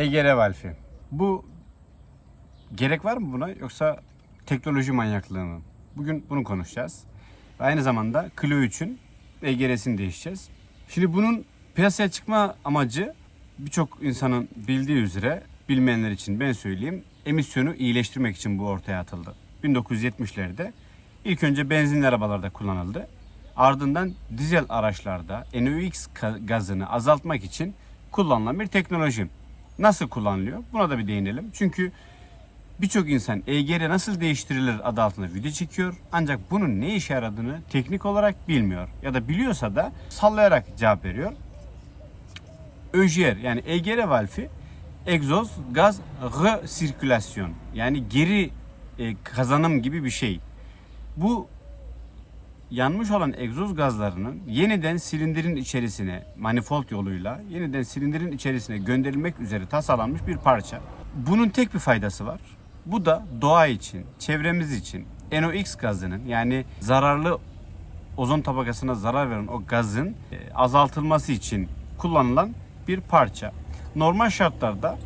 EGR valfi. Bu gerek var mı buna yoksa teknoloji manyaklığı mı? Bugün bunu konuşacağız. Aynı zamanda Clio 3'ün EGR'sini değişeceğiz. Şimdi bunun piyasaya çıkma amacı birçok insanın bildiği üzere bilmeyenler için ben söyleyeyim. Emisyonu iyileştirmek için bu ortaya atıldı. 1970'lerde ilk önce benzinli arabalarda kullanıldı. Ardından dizel araçlarda NOx gazını azaltmak için kullanılan bir teknoloji. Nasıl kullanılıyor? Buna da bir değinelim. Çünkü birçok insan EGR nasıl değiştirilir adı altında video çekiyor. Ancak bunun ne işe yaradığını teknik olarak bilmiyor. Ya da biliyorsa da sallayarak cevap veriyor. ÖGR yani EGR valfi egzoz gaz resirkülasyon yani geri e, kazanım gibi bir şey. Bu yanmış olan egzoz gazlarının yeniden silindirin içerisine manifold yoluyla yeniden silindirin içerisine gönderilmek üzere tasarlanmış bir parça. Bunun tek bir faydası var. Bu da doğa için, çevremiz için NOx gazının yani zararlı ozon tabakasına zarar veren o gazın e, azaltılması için kullanılan bir parça. Normal şartlarda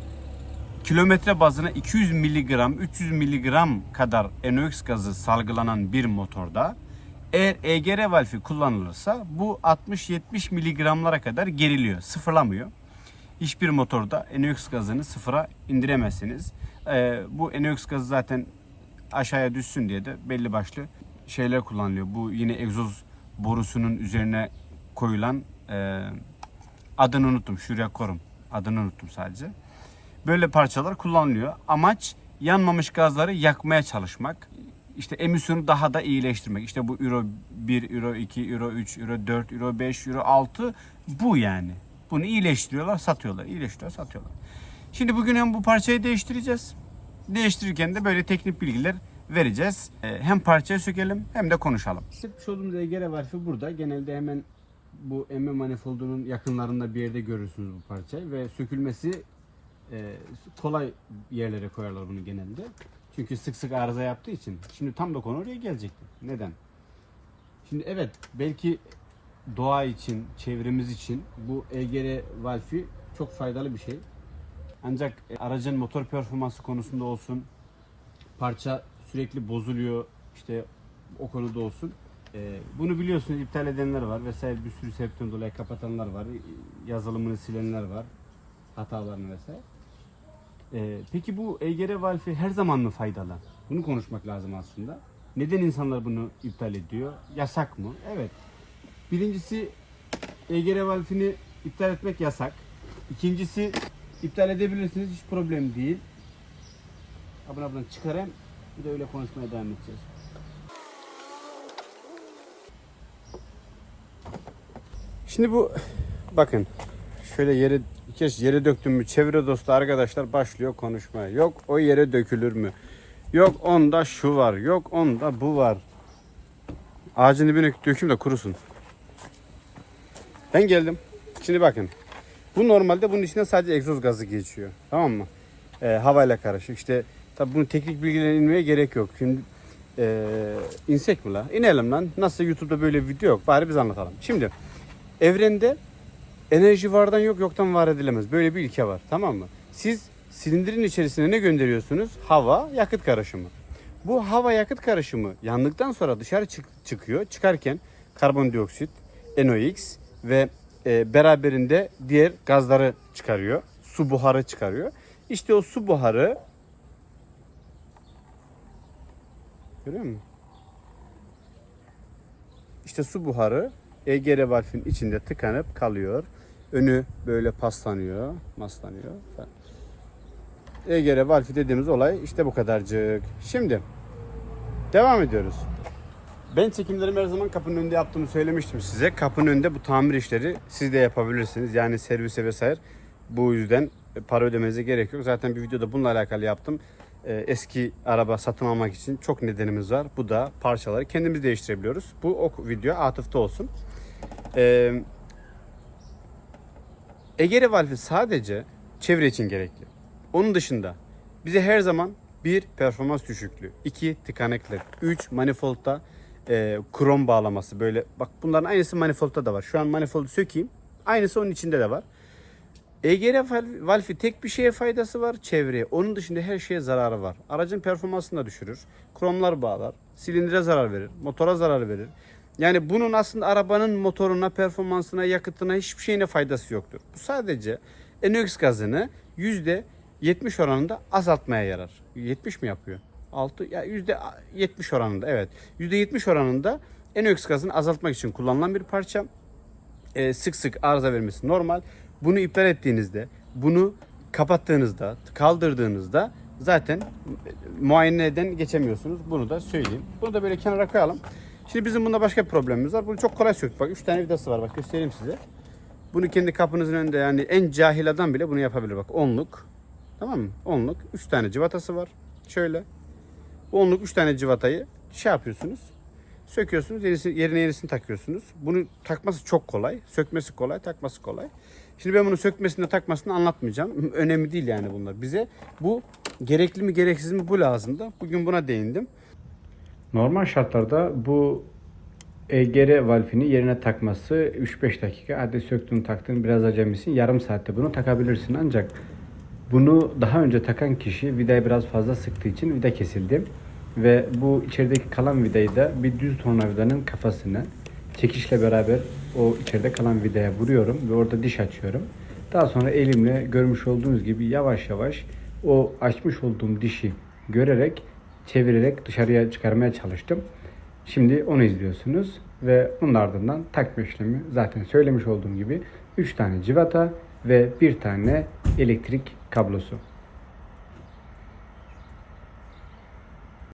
kilometre bazına 200 miligram, 300 miligram kadar NOx gazı salgılanan bir motorda eğer EGR valfi kullanılırsa bu 60-70 miligramlara kadar geriliyor, sıfırlamıyor. Hiçbir motorda NOx gazını sıfıra indiremezsiniz. Ee, bu NOx gazı zaten aşağıya düşsün diye de belli başlı şeyler kullanılıyor. Bu yine egzoz borusunun üzerine koyulan e, adını unuttum. Şuraya korum. Adını unuttum sadece. Böyle parçalar kullanılıyor. Amaç yanmamış gazları yakmaya çalışmak. İşte emisyonu daha da iyileştirmek. İşte bu Euro 1, Euro 2, Euro 3, Euro 4, Euro 5, Euro 6 bu yani. Bunu iyileştiriyorlar, satıyorlar. İyileştiriyorlar, satıyorlar. Şimdi bugün hem bu parçayı değiştireceğiz. Değiştirirken de böyle teknik bilgiler vereceğiz. Ee, Hem parçayı sökelim hem de konuşalım. Sıkmış olduğumuz EGR valfi burada. Genelde hemen bu emme manifoldunun yakınlarında bir yerde görürsünüz bu parçayı ve sökülmesi e, kolay yerlere koyarlar bunu genelde. Çünkü sık sık arıza yaptığı için. Şimdi tam da konu oraya gelecekti. Neden? Şimdi evet belki doğa için, çevremiz için bu EGR valfi çok faydalı bir şey. Ancak e, aracın motor performansı konusunda olsun, parça sürekli bozuluyor işte o konuda olsun. E, bunu biliyorsunuz iptal edenler var vesaire bir sürü sebepten dolayı kapatanlar var. Yazılımını silenler var. Hatalarını vesaire. E, peki bu EGR valfi her zaman mı faydalı? Bunu konuşmak lazım aslında. Neden insanlar bunu iptal ediyor? Yasak mı? Evet. Birincisi EGR valfini iptal etmek yasak. İkincisi iptal edebilirsiniz hiç problem değil. Abone abone çıkarayım. Bir de öyle konuşmaya devam edeceğiz. Şimdi bu bakın şöyle yere bir kez yere döktüm mü çevre dostu arkadaşlar başlıyor konuşmaya. Yok o yere dökülür mü? Yok onda şu var. Yok onda bu var. Ağacın dibine döküm de kurusun. Ben geldim. Şimdi bakın. Bu normalde bunun içine sadece egzoz gazı geçiyor. Tamam mı? Ee, havayla karışık. İşte tabi bunun teknik bilgilerine inmeye gerek yok. Şimdi ee, insek mi la? İnelim lan. Nasıl YouTube'da böyle video yok. Bari biz anlatalım. Şimdi evrende enerji vardan yok yoktan var edilemez. Böyle bir ilke var. Tamam mı? Siz silindirin içerisine ne gönderiyorsunuz? Hava, yakıt karışımı. Bu hava yakıt karışımı yandıktan sonra dışarı çık- çıkıyor. Çıkarken karbondioksit, NOx ve e, beraberinde diğer gazları çıkarıyor. Su buharı çıkarıyor. İşte o su buharı Görüyor musun? İşte su buharı EGR valfin içinde tıkanıp kalıyor. Önü böyle paslanıyor, maslanıyor. EGR valfi dediğimiz olay işte bu kadarcık. Şimdi devam ediyoruz. Ben çekimlerimi her zaman kapının önünde yaptığımı söylemiştim size. Kapının önünde bu tamir işleri siz de yapabilirsiniz. Yani servise vesaire. Bu yüzden para ödemenize gerek yok. Zaten bir videoda bununla alakalı yaptım. Ee, Eski araba satın almak için çok nedenimiz var. Bu da parçaları kendimiz değiştirebiliyoruz. Bu o video atıfta olsun. Ee, Egere valfi sadece çevre için gerekli. Onun dışında bize her zaman bir performans düşüklüğü, iki tıkanıklık, üç manifoldta e, krom bağlaması böyle. Bak bunların aynısı manifoldta da var. Şu an manifoldu sökeyim. Aynısı onun içinde de var. EGR val- valfi tek bir şeye faydası var çevreye. Onun dışında her şeye zararı var. Aracın performansını da düşürür. Kromlar bağlar. Silindire zarar verir. Motora zarar verir. Yani bunun aslında arabanın motoruna, performansına, yakıtına hiçbir şeyine faydası yoktur. Bu sadece NOx gazını %70 oranında azaltmaya yarar. 70 mi yapıyor? 6 ya %70 oranında evet. %70 oranında NOx gazını azaltmak için kullanılan bir parça e, sık sık arıza vermesi normal. Bunu iptal ettiğinizde, bunu kapattığınızda, kaldırdığınızda zaten muayeneden geçemiyorsunuz. Bunu da söyleyeyim. Bunu da böyle kenara koyalım. Şimdi bizim bunda başka bir problemimiz var. Bunu çok kolay söktük. Bak 3 tane vidası var. Bak göstereyim size. Bunu kendi kapınızın önünde yani en cahil adam bile bunu yapabilir. Bak onluk. Tamam mı? Onluk. 3 tane civatası var. Şöyle. Onluk 3 tane civatayı şey yapıyorsunuz. Söküyorsunuz, yenisi, yerine yenisini takıyorsunuz. Bunu takması çok kolay. Sökmesi kolay, takması kolay. Şimdi ben bunu sökmesini takmasını anlatmayacağım. Önemli değil yani bunlar. Bize bu gerekli mi gereksiz mi bu lazımdı. Bugün buna değindim. Normal şartlarda bu EGR valfini yerine takması 3-5 dakika. Hadi söktün taktın biraz acemisin. Yarım saatte bunu takabilirsin ancak bunu daha önce takan kişi vidayı biraz fazla sıktığı için vida kesildi. Ve bu içerideki kalan vidayı da bir düz tornavidanın kafasına çekişle beraber o içeride kalan vidaya vuruyorum ve orada diş açıyorum. Daha sonra elimle görmüş olduğunuz gibi yavaş yavaş o açmış olduğum dişi görerek çevirerek dışarıya çıkarmaya çalıştım. Şimdi onu izliyorsunuz ve bunun ardından takma işlemi zaten söylemiş olduğum gibi 3 tane civata ve bir tane elektrik kablosu.